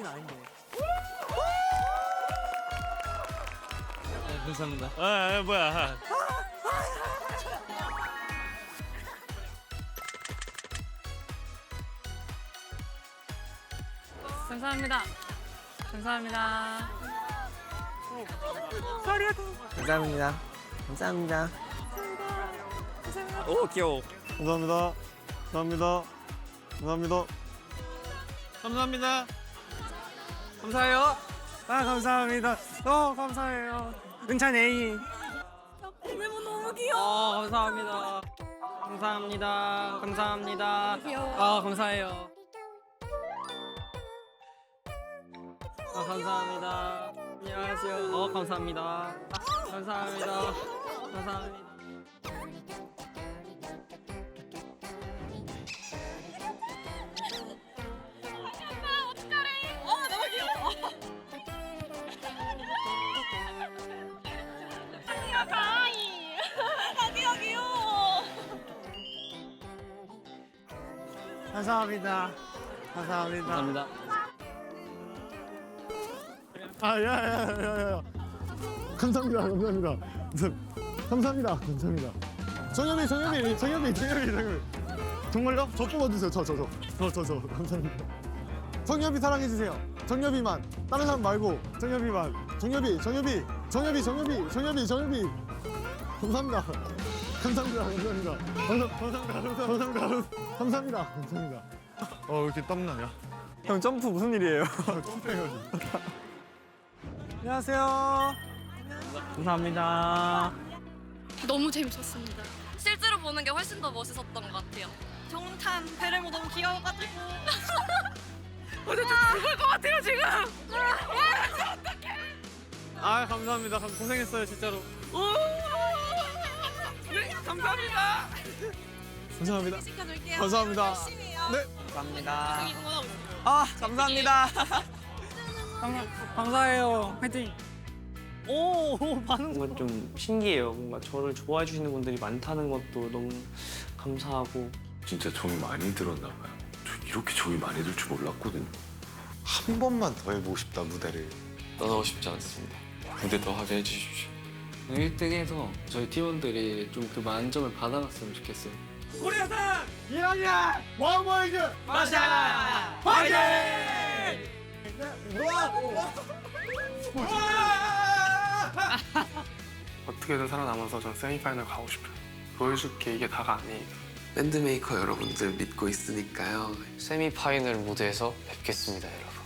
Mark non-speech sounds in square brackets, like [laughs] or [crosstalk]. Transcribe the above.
긴 아닌데. 감사합니다. 아, 아 뭐야. 감사합니다. 감사합니다. 감사합니다. 감사합니다. 오 귀여워. 감사합니다. 감사합니다. 감사합니다. 감사합니다. 감사해요. 아 감사합니다. 어 감사해요. 은찬 A. 메모 너무 귀여워. 어 감사합니다. 감사합니다. 감사합니다. 귀여워. 아 감사해요. 아 감사합니다. 안녕하세요. 어 감사합니다. 감사합니다. 감사합니다. 감사합니다. 감사합니다. 감사합니다. 아, 야, 야, 야, 야. 감사합니다. 감사합니다. 감사합니다. 감사합니다. 정엽이, 정엽이, 정엽이, 정엽이, 정엽이. 정말요? 저 뽑아주세요. 저, 저, 저. 저, 저, 저. 감사합니다. 정엽이 사랑해주세요. 정엽이만. 다른 사람 말고 정엽이만. 정엽이, 정엽이, 정엽이, 정엽이, 정엽이, 정엽이. 감사합니다. 감사합니다. 감사합니다. 감사- 감사합니다. 감사합니다. 감사합니다. 감사합니다. 감사합니다. 어, 왜 이렇게 땀나냐? 형 점프 무슨 일이에요? 점프해가지고. 안녕하세요. 감사합니다. 너무 재밌었습니다. 실제로 보는 게 훨씬 더 멋있었던 것 같아요. 정탄 베레모 너무 귀여워가지고. [laughs] 어제 좀 죽을 것 같아요 지금. 아 감사합니다. 감- 고생했어요 진짜로. 네, 감사합니다. 감사합니다. 시켜줄게요. 감사합니다. 열심히 해요. 네. 감사합니다. 여기 응원하고 있어요. 아, 감사합니다. 감사, 감사해요. 화이팅. 오, 오 반응. 뭔가 좀 신기해요. 뭔가 저를 좋아해 주시는 분들이 많다는 것도 너무 감사하고 진짜 정이 많이 들었나 봐요. 저 이렇게 정이 많이 들 줄 몰랐거든요. 한 번만 더 해보고 싶다 무대를 떠나고 싶지 않습니다. 무대 더 하게 해주십시오. 1등해서 저희 팀원들이 좀 그 만점을 받아갔으면 좋겠어요. 어떻게든 살아남아서 전 세미파이널 가고 싶어요. 보여줄게 이게 다가 아니에요. 밴드메이커 여러분들 믿고 있으니까요. 세미파이널 무대에서 뵙겠습니다, 여러분.